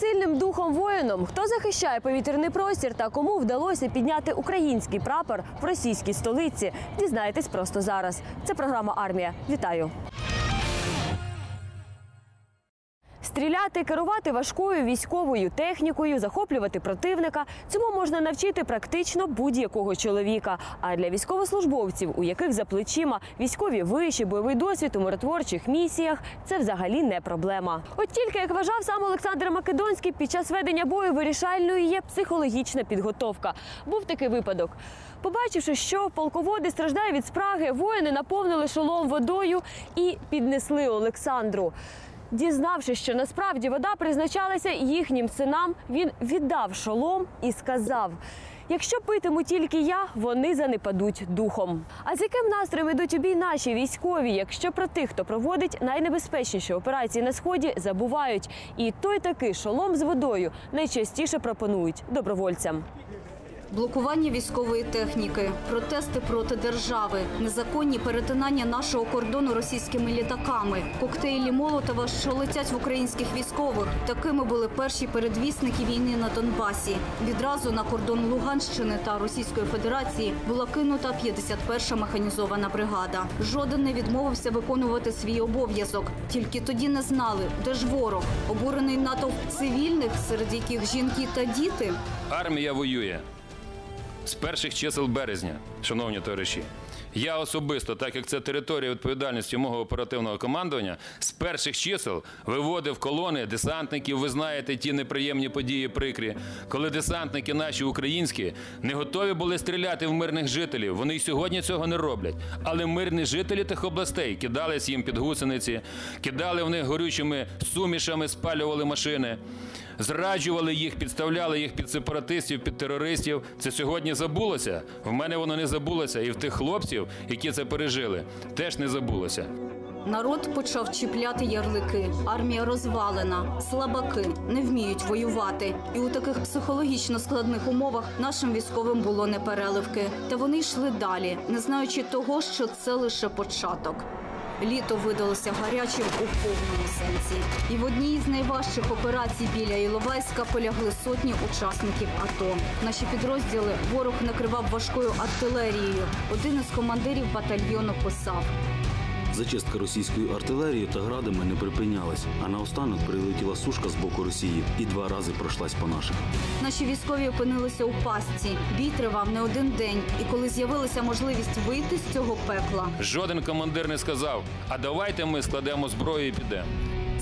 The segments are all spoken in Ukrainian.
сильним духом воїном? Хто захищає повітряний простір та кому вдалося підняти український прапор в російській столиці? Дізнаєтесь просто зараз. Це програма Армія. Вітаю. Стріляти, керувати важкою військовою технікою, захоплювати противника цьому можна навчити практично будь-якого чоловіка. А для військовослужбовців, у яких за плечима військові виші, бойовий досвід у миротворчих місіях, це взагалі не проблема. От тільки як вважав сам Олександр Македонський, під час ведення бою вирішальною є психологічна підготовка. Був такий випадок. Побачивши, що полководець страждає від спраги, воїни наповнили шолом водою і піднесли Олександру. Дізнавшись, що насправді вода призначалася їхнім синам, він віддав шолом і сказав: якщо питиму тільки я, вони занепадуть духом. А з яким настроєм ідуть у бій наші військові, якщо про тих, хто проводить найнебезпечніші операції на сході, забувають, і той такий шолом з водою найчастіше пропонують добровольцям. Блокування військової техніки, протести проти держави, незаконні перетинання нашого кордону російськими літаками, коктейлі Молотова, що летять в українських військових. Такими були перші передвісники війни на Донбасі. Відразу на кордон Луганщини та Російської Федерації була кинута 51-ша механізована бригада. Жоден не відмовився виконувати свій обов'язок. Тільки тоді не знали, де ж ворог, обурений натовп цивільних, серед яких жінки та діти. Армія воює з перших чисел березня, шановні товариші. Я особисто, так як це територія відповідальності мого оперативного командування, з перших чисел виводив колони десантників. Ви знаєте ті неприємні події прикрі, коли десантники наші українські не готові були стріляти в мирних жителів. Вони й сьогодні цього не роблять. Але мирні жителі тих областей кидались їм під гусениці, кидали в них горючими сумішами, спалювали машини зраджували їх, підставляли їх під сепаратистів, під терористів. Це сьогодні забулося. В мене воно не забулося, і в тих хлопців, які це пережили, теж не забулося. Народ почав чіпляти ярлики. Армія розвалена, слабаки не вміють воювати. І у таких психологічно складних умовах нашим військовим було непереливки. Та вони йшли далі, не знаючи того, що це лише початок. Літо видалося гарячим у повному сенсі. І в одній з найважчих операцій біля Іловайська полягли сотні учасників АТО. Наші підрозділи ворог накривав важкою артилерією. Один із командирів батальйону писав. Зачистка російською артилерією та градами не припинялась, а наостанок прилетіла сушка з боку Росії і два рази пройшлась по наших. Наші військові опинилися у пастці. Бій тривав не один день. І коли з'явилася можливість вийти з цього пекла, Жоден командир не сказав: а давайте ми складемо зброю і підемо.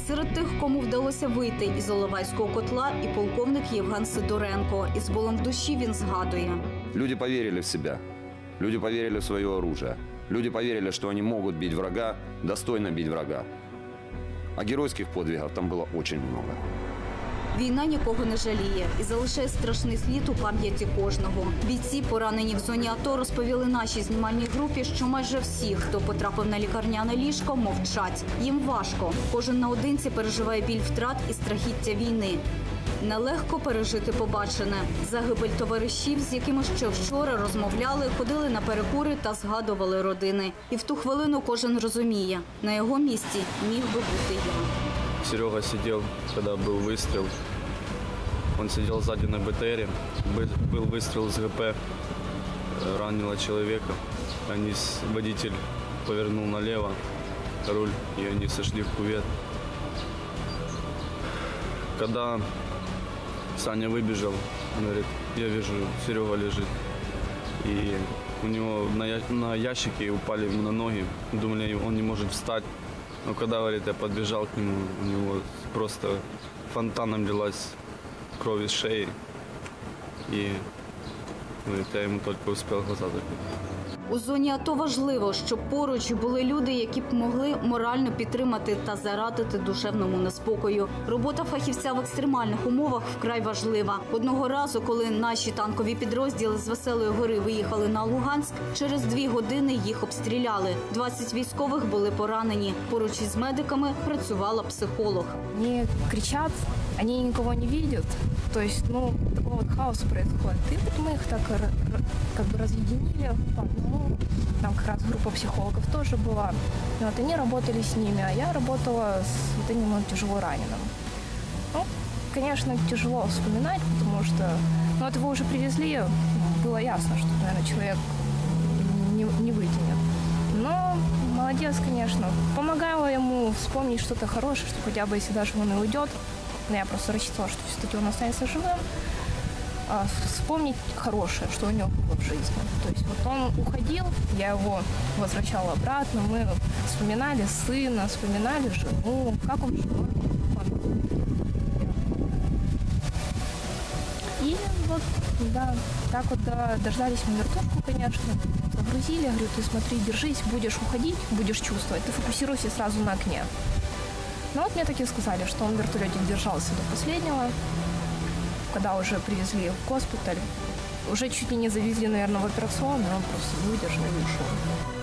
серед тих, кому вдалося вийти із Оловайського котла, і полковник Євген Сидоренко. Із болем душі він згадує. Люди поверили в себя. Люди поверили в свое оружие. Люди поверили, что они могут бить врага, достойно бить врага. А геройских подвигов там было очень много. Війна нікого не жаліє і залишає страшний слід у пам'яті кожного. Бійці, поранені в зоні АТО, розповіли нашій знімальній групі, що майже всі, хто потрапив на лікарняне ліжко, мовчать. Їм важко. Кожен наодинці переживає біль втрат і страхіття війни. Нелегко пережити побачене. Загибель товаришів, з якими ще вчора розмовляли, ходили на перекури та згадували родини. І в ту хвилину кожен розуміє, на його місці міг би бути я. Серега сидел, когда был выстрел. Он сидел сзади на БТРе. Бы- Был выстрел с ГП, э, ранило человека. Они, с- водитель повернул налево руль, и они сошли в кувет. Когда Саня выбежал, он говорит, я вижу, Серега лежит. И у него на, на ящике упали ему на ноги. Думали, он не может встать. Но когда, говорит, я подбежал к нему, у него просто фонтаном лилась кровь из шеи. И говорит, я ему только успел глаза закрыть. У зоні АТО важливо, щоб поруч були люди, які б могли морально підтримати та зарадити душевному неспокою. Робота фахівця в екстремальних умовах вкрай важлива. Одного разу, коли наші танкові підрозділи з Веселої гори виїхали на Луганськ, через дві години їх обстріляли. 20 військових були поранені. Поруч із медиками працювала психолог. Они кричат, они никого не видят. То есть, ну, такой вот хаос происходит. И вот мы их так как бы разъединили по одному. Там как раз группа психологов тоже была. И вот они работали с ними, а я работала с вот этим вот тяжело раненым. Ну, конечно, тяжело вспоминать, потому что ну, вот его уже привезли, было ясно, что, наверное, человек не, не вытянет. Но молодец, конечно. Помогала ему вспомнить что-то хорошее, что хотя бы если даже он и уйдет, но я просто рассчитывала, что все-таки он останется живым, а, вспомнить хорошее, что у него было в жизни. То есть вот он уходил, я его возвращала обратно, мы вспоминали сына, вспоминали жену, как он жил. И вот, да, так вот да, дождались мы вертушку, конечно, загрузили, говорю, ты смотри, держись, будешь уходить, будешь чувствовать, ты фокусируйся сразу на окне. Ну вот мне таки сказали, что он в вертолете держался до последнего, когда уже привезли в госпиталь. Уже чуть ли не завезли, наверное, в операционную, он просто выдержал и ушел.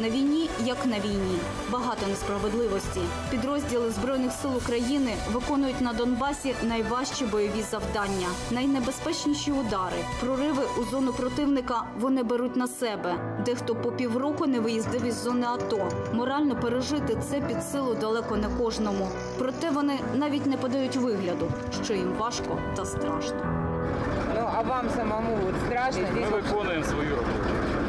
На війні, як на війні, багато несправедливості. Підрозділи збройних сил України виконують на Донбасі найважчі бойові завдання, найнебезпечніші удари, прориви у зону противника вони беруть на себе. Дехто по півроку не виїздив із зони АТО. Морально пережити це під силу далеко не кожному. Проте вони навіть не подають вигляду, що їм важко та страшно. Ну, а вам самому страшно? Ми виконуємо свою роботу.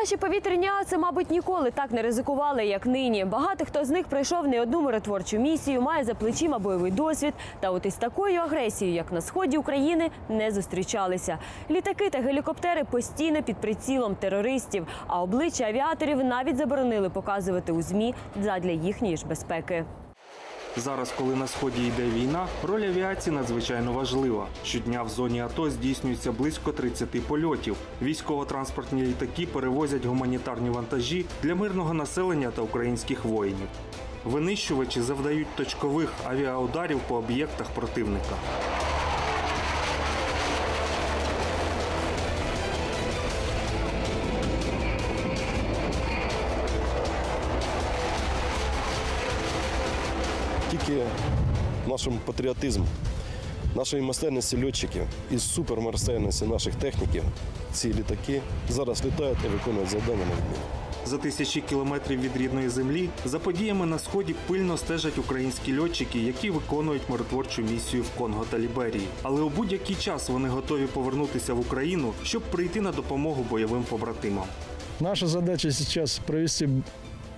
Наші повітряні аси, мабуть, ніколи так не ризикували, як нині. Багато хто з них пройшов не одну миротворчу місію, має за плечима бойовий досвід. Та от із такою агресією, як на сході України, не зустрічалися. Літаки та гелікоптери постійно під прицілом терористів, а обличчя авіаторів навіть заборонили показувати у змі задля їхньої ж безпеки. Зараз, коли на сході йде війна, роль авіації надзвичайно важлива. Щодня в зоні АТО здійснюється близько 30 польотів. Військово-транспортні літаки перевозять гуманітарні вантажі для мирного населення та українських воїнів. Винищувачі завдають точкових авіаударів по об'єктах противника. Нашим патріотизм, нашої майстерності льотчиків і супермайстерності наших техніків ці літаки зараз літають і виконують завдання на відміну. За тисячі кілометрів від рідної землі за подіями на сході пильно стежать українські льотчики, які виконують миротворчу місію в Конго та Ліберії. Але у будь-який час вони готові повернутися в Україну, щоб прийти на допомогу бойовим побратимам. Наша задача сейчас провести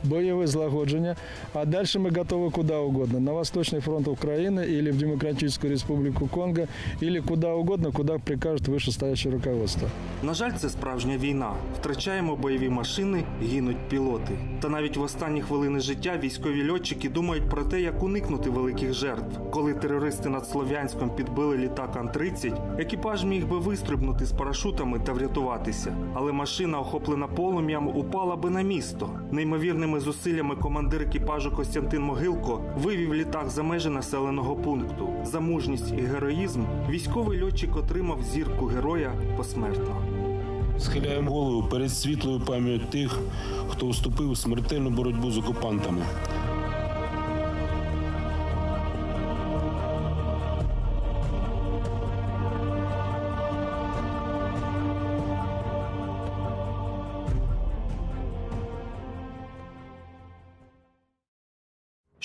боевые злагодження, а дальше мы готовы куда угодно. На Восточный фронт Украины или в Демократическую Республику Конго, или куда угодно, куда прикажет вышестоящее руководство. На жаль, це справжня війна. Втрачаємо бойові машини, гинуть пілоти. Та навіть в останні хвилини життя військові льотчики думають про те, як уникнути великих жертв. Коли терористи над Слов'янськом підбили літак Ан-30, екіпаж міг би вистрибнути з парашутами та врятуватися. Але машина, охоплена полум'ям, упала би на місто. Неймовірними зусиллями командир екіпажу Костянтин Могилко вивів літак за межі населеного пункту. За мужність і героїзм військовий льотчик отримав зірку героя посмертно. Схиляємо голову перед світлою пам'яттю тих, хто вступив у смертельну боротьбу з окупантами.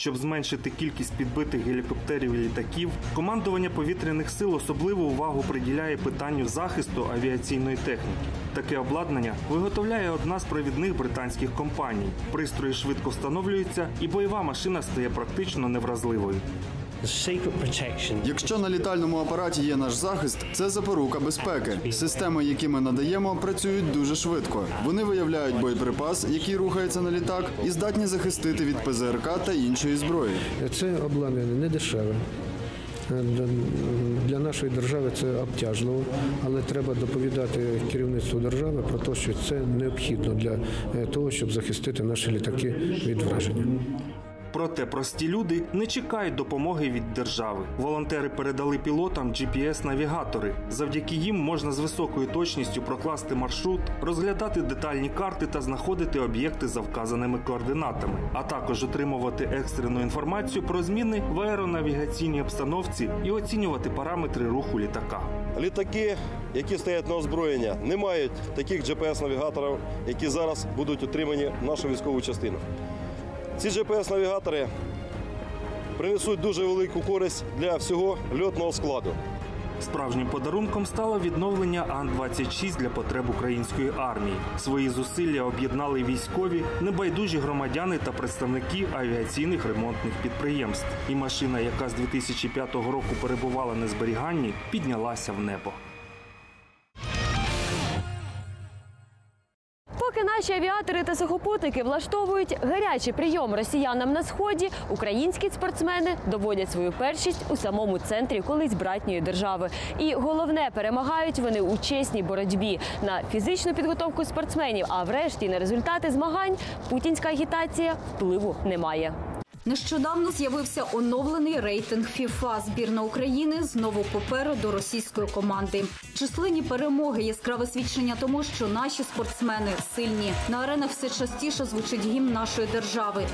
Щоб зменшити кількість підбитих гелікоптерів і літаків, командування повітряних сил особливу увагу приділяє питанню захисту авіаційної техніки. Таке обладнання виготовляє одна з провідних британських компаній. Пристрої швидко встановлюються, і бойова машина стає практично невразливою. Якщо на літальному апараті є наш захист, це запорука безпеки. Системи, які ми надаємо, працюють дуже швидко. Вони виявляють боєприпас, який рухається на літак, і здатні захистити від ПЗРК та іншої зброї. Це обладнання не дешеве. Для- нашої держави це обтяжливо, але треба доповідати керівництву держави про те, що це необхідно для е, того, щоб захистити наші літаки від враження. Проте прості люди не чекають допомоги від держави. Волонтери передали пілотам GPS-навігатори. Завдяки їм можна з високою точністю прокласти маршрут, розглядати детальні карти та знаходити об'єкти за вказаними координатами, а також отримувати екстрену інформацію про зміни в аеронавігаційній обстановці і оцінювати параметри руху літака. Літаки, які стоять на озброєння, не мають таких GPS-навігаторів, які зараз будуть отримані в нашу військову частину. Ці GPS-навігатори принесуть дуже велику користь для всього льотного складу. Справжнім подарунком стало відновлення Ан-26 для потреб української армії. Свої зусилля об'єднали військові, небайдужі громадяни та представники авіаційних ремонтних підприємств. І машина, яка з 2005 року перебувала на зберіганні, піднялася в небо. Поки наші авіатори та сухопутники влаштовують гарячий прийом росіянам на сході, українські спортсмени доводять свою першість у самому центрі колись братньої держави. І головне, перемагають вони у чесній боротьбі на фізичну підготовку спортсменів. А врешті на результати змагань путінська агітація впливу не має. Нещодавно з'явився оновлений рейтинг ФІФА. Збірна України знову попереду російської команди. Численні перемоги яскраве свідчення тому, що наші спортсмени сильні. На аренах все частіше звучить гімн нашої держави.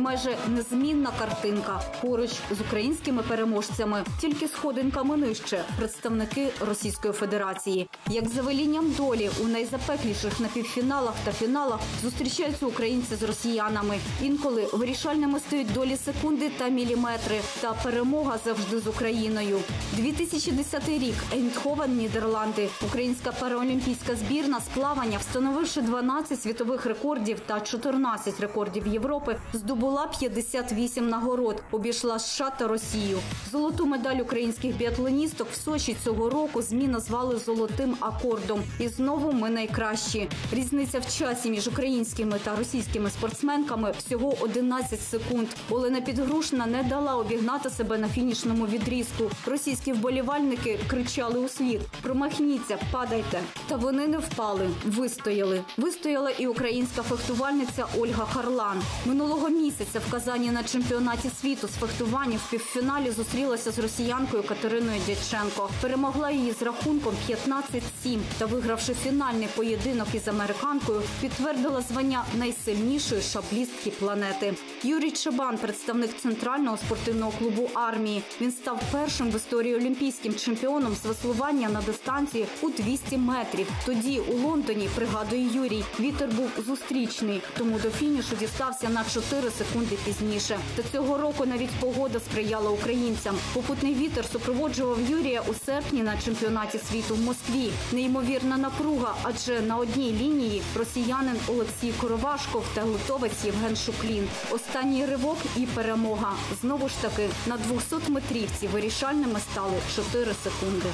Майже незмінна картинка поруч з українськими переможцями, тільки сходинками нижче представники Російської Федерації. Як за велінням долі у найзапекліших напівфіналах та фіналах зустрічаються українці з росіянами. Інколи вирішальними стають долі секунди та міліметри. Та перемога завжди з Україною. 2010 рік Ейндховен, Нідерланди. Українська параолімпійська збірна з плавання, встановивши 12 світових рекордів та 14 рекордів Європи, здобула 58 нагород, обійшла США та Росію. Золоту медаль українських біатлоністок в Сочі цього року ЗМІ назвали золотим акордом. І знову ми найкращі. Різниця в часі між українськими та російськими спортсменками всього 11 секунд. Олена Підгрушна не дала обігнати себе на фінішному відрізку. Російські вболівальники кричали у слід: промахніться, падайте. Та вони не впали, вистояли. Вистояла і українська фехтувальниця Ольга Харлан. Минулого місяця в Казані на чемпіонаті світу з фехтування в півфіналі зустрілася з росіянкою Катериною Дяченко. Перемогла її з рахунком 15-7 та, вигравши фінальний поєдинок із американкою, підтвердила звання найсильнішої шаблістки планети. Юрій Чебан, представник центрального спортивного клубу армії. Він став першим в історії олімпійським чемпіоном з веслування на дистанції у 200 метрів. Тоді у Лондоні пригадує Юрій. Вітер був зустрічний, тому до фінішу дістався на 4 секунди пізніше. Та цього року навіть погода сприяла українцям. Попутний вітер супроводжував Юрія у серпні на чемпіонаті світу в Москві. Неймовірна напруга, адже на одній лінії росіянин Олексій Коровашков та литовець Євген Шуклін. Останній ривок і перемога. Знову ж таки на 200 метрівці вирішальними стали 4 секунди.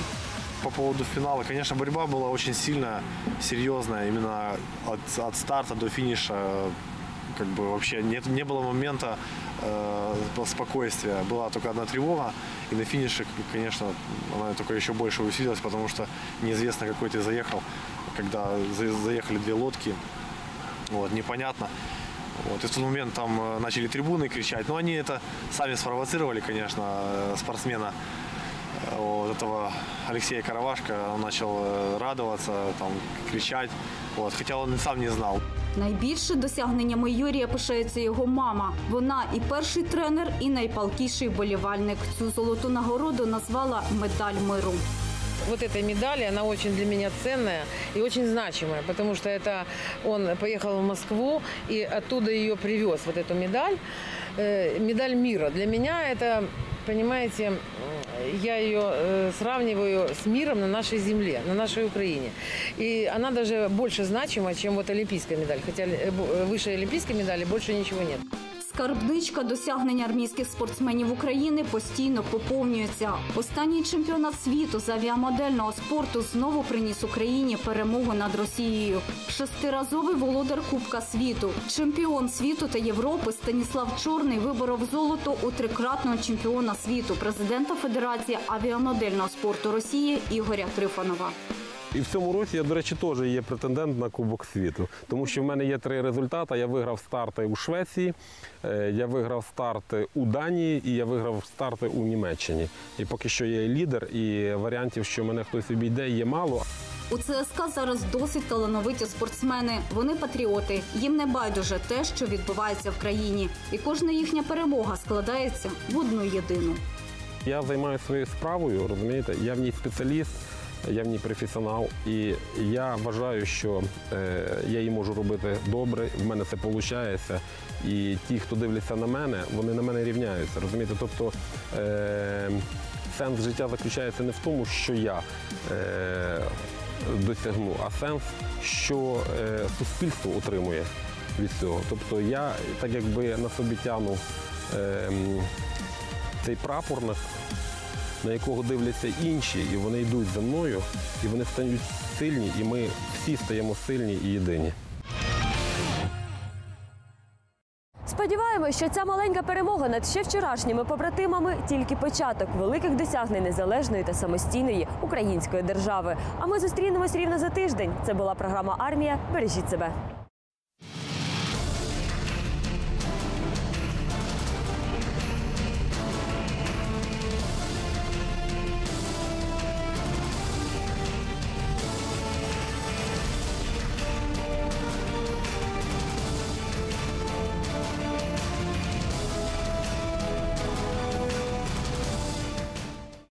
По поводу финала, конечно, борьба была очень сильная, серьезная. Именно от, от старта до финиша как бы вообще нет, не было момента э, спокойствия. Была только одна тревога. И на финише, конечно, она только еще больше усилилась, потому что неизвестно, какой ты заехал. Когда за- заехали две лодки, вот, непонятно. Вот, и в тот момент там э, начали трибуны кричать. Но они это сами спровоцировали, конечно, э, спортсмена э, вот этого Алексея Каравашка. Он начал радоваться, там, кричать. Вот, хотя он и сам не знал. Найбільше досягненнями Юрія пишається його мама. Вона і перший тренер, і найпалкіший болівальник. Цю золоту нагороду назвала медаль миру. Вот эта медаль, она очень для меня ценная и очень значимая, потому что это он поехал в Москву и оттуда ее привез, вот эту медаль, Э, медаль мира. Для меня это, понимаете, я ее э, сравниваю с миром на нашей земле, на нашей Украине. И она даже больше значима, чем вот олимпийская медаль, хотя э, бо- выше олимпийской медали больше ничего нет. Скарбничка досягнень армійських спортсменів України постійно поповнюється. Останній чемпіонат світу з авіамодельного спорту знову приніс Україні перемогу над Росією. Шестиразовий володар Кубка світу, чемпіон світу та Європи Станіслав Чорний виборов золото у трикратного чемпіона світу, президента Федерації авіамодельного спорту Росії Ігоря Трифонова. І в цьому році я, до речі, теж є претендент на Кубок світу, тому що в мене є три результати. Я виграв старти у Швеції, е, я виграв старти у Данії і я виграв старти у Німеччині. І поки що я лідер, і варіантів, що мене хтось обійде, є мало. У ЦСКА зараз досить талановиті спортсмени. Вони патріоти. Їм не байдуже те, що відбувається в країні, і кожна їхня перемога складається в одну єдину. Я займаюся своєю справою, розумієте, я в ній спеціаліст, я в ній професіонал, і я вважаю, що е, я її можу робити добре, в мене це виходить. І ті, хто дивляться на мене, вони на мене рівняються. Розумієте? Тобто е, сенс життя заключається не в тому, що я е, досягну, а сенс, що суспільство отримує від цього. Тобто я так якби на собі тягну е, цей прапор, на якого дивляться інші, і вони йдуть за мною, і вони стають сильні, і ми всі стаємо сильні і єдині. Сподіваємось, що ця маленька перемога над ще вчорашніми побратимами тільки початок великих досягнень незалежної та самостійної української держави. А ми зустрінемось рівно за тиждень. Це була програма Армія. Бережіть себе.